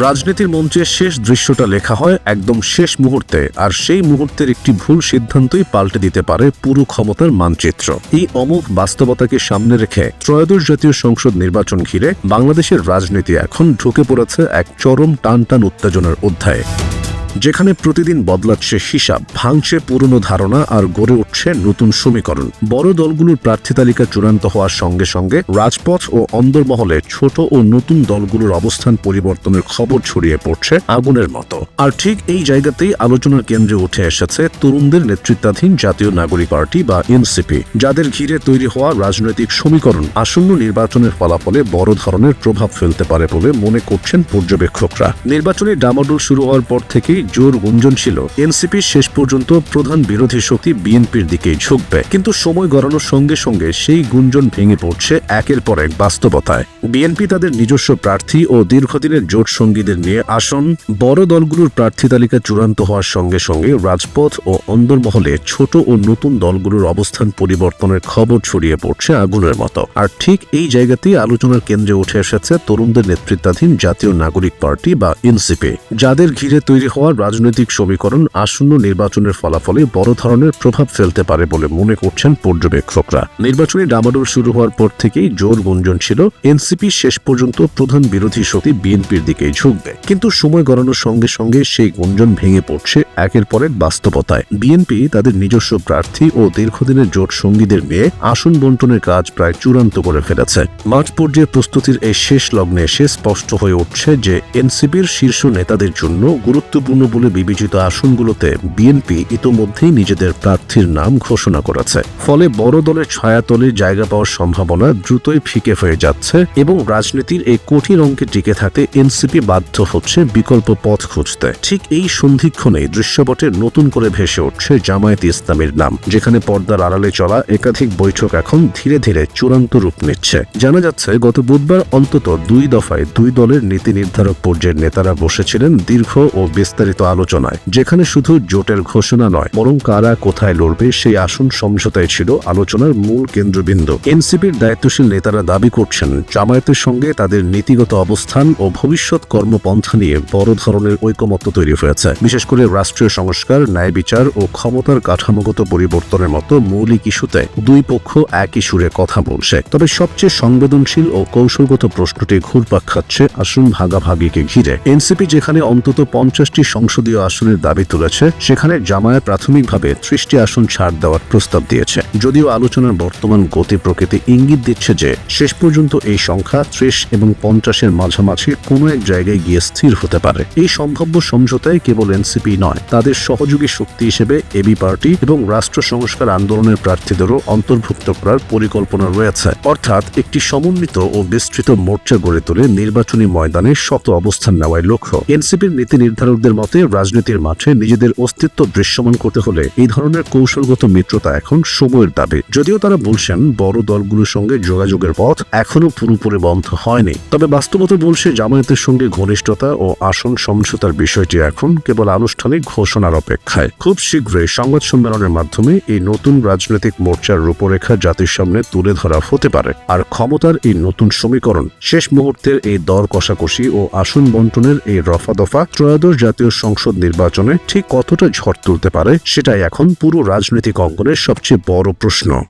রাজনীতির মঞ্চে শেষ দৃশ্যটা লেখা হয় একদম শেষ মুহূর্তে, আর সেই মুহূর্তের একটি ভুল সিদ্ধান্তই পাল্টে দিতে পারে পুরো ক্ষমতার মানচিত্র। এই অমুক বাস্তবতাকে সামনে রেখে ত্রয়োদশ জাতীয় সংসদ নির্বাচন ঘিরে বাংলাদেশের রাজনীতি এখন ঢুকে পড়েছে এক চরম টান টান উত্তেজনার অধ্যায়ে। যেখানে প্রতিদিন বদলাচ্ছে হিসাব, ভাঙছে পুরনো ধারণা আর গড়ে উঠছে নতুন সমীকরণ। বড় দলগুলোর প্রার্থী তালিকা চূড়ান্ত হওয়ার সঙ্গে সঙ্গে রাজপথ ও অন্দরমহলে ছোট ও নতুন দলগুলোর অবস্থান পরিবর্তনের খবর ছড়িয়ে পড়ছে আগুনের মতো। আর ঠিক এই জায়গাতেই আলোচনার কেন্দ্রে উঠে এসেছে তরুণদের নেতৃত্বাধীন জাতীয় নাগরিক পার্টি বা এনসিপি, যাদের ঘিরে তৈরি হওয়া রাজনৈতিক সমীকরণ আসন্ন নির্বাচনের ফলাফলে বড় ধরনের প্রভাব ফেলতে পারে বলে মনে করছেন পর্যবেক্ষকরা। নির্বাচনী ডামাডোল শুরু হওয়ার পর থেকেই জোর গুঞ্জন ছিল। এনসিপি শেষ পর্যন্ত প্রধান বিরোধী শক্তি বিএনপির দিকেই ঝুঁকবে। কিন্তু সময় গড়ানোর সঙ্গে সঙ্গে সেই গুঞ্জন ভেঙে পড়ছে একের পর এক বাস্তবতায়। বিএনপি তাদের নিজস্ব প্রার্থী ও দীর্ঘদিনের জোট সঙ্গীদের নিয়ে আসন। বড় দলগুলোর প্রার্থী তালিকা চূড়ান্ত হওয়ার সঙ্গে সঙ্গে রাজপথ ও অন্দরমহলে ছোট ও নতুন দলগুলোর অবস্থান পরিবর্তনের খবর ছড়িয়ে পড়ছে আগুনের মতো। আর ঠিক এই জায়গাতেই আলোচনার কেন্দ্রে উঠে এসেছে তরুণদের নেতৃত্বাধীন জাতীয় নাগরিক পার্টি বা এনসিপি। যাদের ঘিরে তৈরি হওয়া রাজনৈতিক সমীকরণ আসন্ন নির্বাচনের ফলাফলে বড় ধরনের প্রভাব ফেলতে পারে বলে মনে করছেন পর্যবেক্ষকরা। নির্বাচনী ডামাডোল শুরু হওয়ার পর থেকেই জোর গুঞ্জন ছিল। এনসিপি শেষ পর্যন্ত প্রধান বিরোধী শক্তি বিএনপির দিকেই ঝুঁকবে। কিন্তু সময় গড়ানোর সঙ্গে সঙ্গে সেই গুঞ্জন ভেঙে পড়ছে একের পর এক বাস্তবতায়। বিএনপি তাদের নিজস্ব প্রার্থী ও দীর্ঘদিনের জোট সঙ্গীদের নিয়ে আসন বন্টনের কাজ প্রায় চূড়ান্ত করে ফেলেছে। মাঠ পর্যায়ে প্রস্তুতির এই শেষ লগ্নে এসে স্পষ্ট হয়ে উঠছে যে এনসিপির শীর্ষ নেতাদের জন্য গুরুত্বপূর্ণ বলে বিবেচিত আসনগুলোতে বিএনপি ইতোমধ্যেই নিজেদের প্রার্থীর নাম ঘোষণা করেছে। ফলে বড় দলের ছায়াতলে জায়গা পাওয়ার সম্ভাবনা দ্রুতই ফিকে হয়ে যাচ্ছে এবং রাজনীতির এই কঠিন অঙ্কে টিকে থাকতে এনসিপি বাধ্য হচ্ছে বিকল্প পথ খুঁজতে। ঠিক এই সন্ধিক্ষণে দৃশ্যপটে নতুন করে ভেসে উঠছে জামায়াত ইসলামের নাম, যেখানে পর্দার আড়ালে চলা একাধিক বৈঠক এখন ধীরে ধীরে চূড়ান্ত রূপ নিচ্ছে। জানা যাচ্ছে, গত বুধবার অন্তত দুই দফায় দুই দলের নীতি নির্ধারক পর্যায়ের নেতারা বসেছিলেন দীর্ঘ ও বিস্তারিত আলোচনায়, যেখানে শুধু জোটের ঘোষণা নয়, বরং কারা কোথায় লড়বে সেই আসন সমঝোতায় ছিল আলোচনার মূল কেন্দ্রবিন্দু। এনসিপির দায়িত্বশীল নেতারা দাবি করছেন, জামায়াতের সঙ্গে তাদের নীতিগত অবস্থান ও ভবিষ্যৎ কর্মপন্থা নিয়ে বড় ধরনের ঐকমত্য তৈরি হয়েছে। বিশেষ করে রাষ্ট্রীয় সংস্কার, ন্যায় বিচার ও ক্ষমতার কাঠামোগত পরিবর্তনের মতো মৌলিক ইস্যুতে দুই পক্ষ একই সুরে কথা বলছে। তবে সবচেয়ে সংবেদনশীল ও কৌশলগত প্রশ্নটি ঘুরপাক খাচ্ছে আসন ভাগাভাগিকে ঘিরে। এনসিপি যেখানে অন্তত পঞ্চাশটি সংসদীয় আসনের দাবি তুলেছে, সেখানে জামায়াত প্রাথমিকভাবে ত্রিশটি আসন ছাড় দেওয়ার প্রস্তাব দিয়েছে। যদিও আলোচনার বর্তমান গতি প্রকৃতি ইঙ্গিত দিচ্ছে যে, শেষ পর্যন্ত এই সংখ্যা ত্রিশ এবং পঞ্চাশের মাঝামাঝি কোনো এক জায়গায় গিয়ে স্থির হতে পারে। এই সম্ভাব্য সমঝোতায় কেবল এনসিপি নয়, তাদের সহযোগী শক্তি হিসেবে এবি পার্টি এবং রাষ্ট্র সংস্কার আন্দোলনের প্রার্থীদেরও অন্তর্ভুক্ত করার পরিকল্পনা রয়েছে। অর্থাৎ একটি সমন্বিত ও বিস্তৃত মোর্চা গড়ে তুলে নির্বাচনী ময়দানে শত অবস্থান নেওয়ার লক্ষ্য। এনসিপির নীতি নির্ধারকদের মতে রাজনীতির মাঠে নিজেদের অস্তিত্ব দৃশ্যমান করতে হলে এই ধরনের কৌশলগত মিত্রতা এখন সময়ের দাবি। যদিও তারা বলছেন, বড় দলগুলোর সঙ্গে যোগাযোগের পথ এখনও পুরোপুরি বন্ধ হয়নি। তবে বাস্তবতা বলছে, জামায়াতের সঙ্গে ঘনিষ্ঠতা ও আসন সমঝোতার বিষয়টি এখন কেবল আনুষ্ঠানিক ঘোষণার অপেক্ষায়। খুব শীঘ্রই সংবাদ সম্মেলনের মাধ্যমে এই নতুন রাজনৈতিক মোর্চার রূপরেখা জাতির সামনে তুলে ধরা হতে পারে। আর ক্ষমতার এই নতুন সমীকরণ, শেষ মুহূর্তের এই দর কষাকষি ও আসন বন্টনের এই রফা দফা ত্রয়োদশ জাতীয় সংসদ নির্বাচনে ঠিক কতটা ঝড় তুলতে পারে, সেটাই এখন পুরো রাজনৈতিক অঙ্গনের সবচেয়ে বড় প্রশ্ন।